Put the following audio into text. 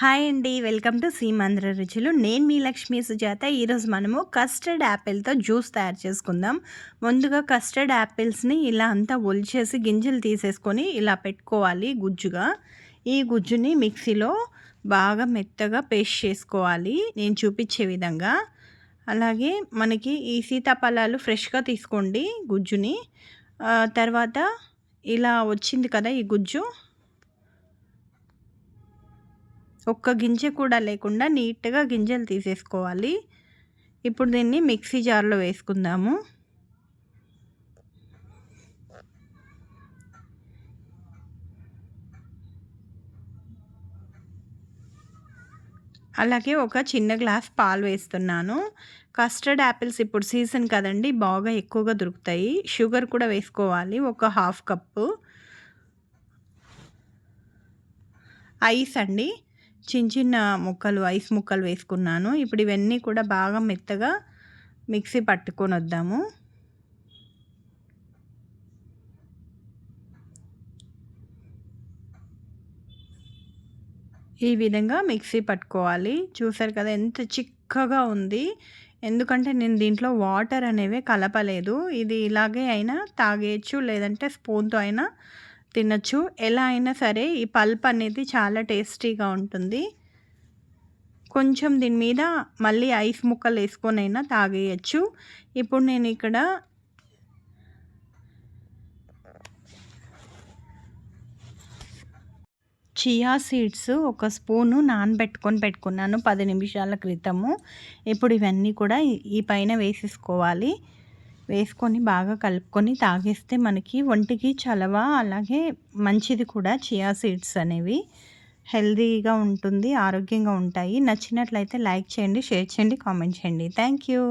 Hi అండి. Welcome to Seemandhra రుచులు. నేను మీ లక్ష్మీ సుజాత. ఈరోజు మనము కస్టర్డ్ యాపిల్తో జ్యూస్ తయారు చేసుకుందాం. ముందుగా కస్టర్డ్ యాపిల్స్ని ఇలా అంతా ఒలిచేసి గింజలు తీసేసుకొని ఇలా పెట్టుకోవాలి గుజ్జుగా. ఈ గుజ్జుని మిక్సీలో బాగా మెత్తగా పేస్ట్ చేసుకోవాలి నేను చూపించే విధంగా. అలాగే మనకి ఈ సీతాఫలాలు ఫ్రెష్గా తీసుకోండి గుజ్జుని. తర్వాత ఇలా వచ్చింది కదా ఈ గుజ్జు. ఒక్క గింజ కూడా లేకుండా నీట్గా గింజలు తీసేసుకోవాలి. ఇప్పుడు దీన్ని మిక్సీ జార్లో వేసుకుందాము. అలాగే ఒక చిన్న గ్లాస్ పాలు వేస్తున్నాను. కస్టర్డ్ యాపిల్స్ ఇప్పుడు సీజన్ కదండి బాగా ఎక్కువగా దొరుకుతాయి. షుగర్ కూడా వేసుకోవాలి ఒక హాఫ్ కప్పు. ఐస్ అండి. చిన్న చిన్న ముక్కలు ఐస్ ముక్కలు వేసుకున్నాను. ఇప్పుడు ఇవన్నీ కూడా బాగా మెత్తగా మిక్సీ పట్టుకొని వద్దాము. ఈ విధంగా మిక్సీ పట్టుకోవాలి. చూసారు కదా ఎంత చిక్కగా ఉంది. ఎందుకంటే నేను దీంట్లో వాటర్ అనేవి కలపలేదు. ఇది ఇలాగే అయినా తాగేయచ్చు లేదంటే స్పూన్తో అయినా తినచ్చు. ఎలా అయినా సరే ఈ పల్ప్ అనేది చాలా టేస్టీగా ఉంటుంది. కొంచెం దీని మీద మళ్ళీ ఐస్ ముక్కలు వేసుకొని అయినా తాగేయచ్చు. ఇప్పుడు నేను ఇక్కడ చియా సీడ్స్ ఒక స్పూను నానబెట్టుకొని పెట్టుకున్నాను పది నిమిషాల క్రితము. ఇప్పుడు ఇవన్నీ కూడా ఈ పైన వేసేసుకోవాలి. వేసుకొని బాగా కలుపుకొని తాగేస్తే మనకి ఒంటికి చలవ అలాగే మంచిది కూడా. చియా సీడ్స్ అనేవి హెల్తీగా ఉంటుంది ఆరోగ్యంగా ఉంటాయి. నచ్చినట్లయితే లైక్ చేయండి షేర్ చేయండి కామెంట్ చేయండి. Thank you.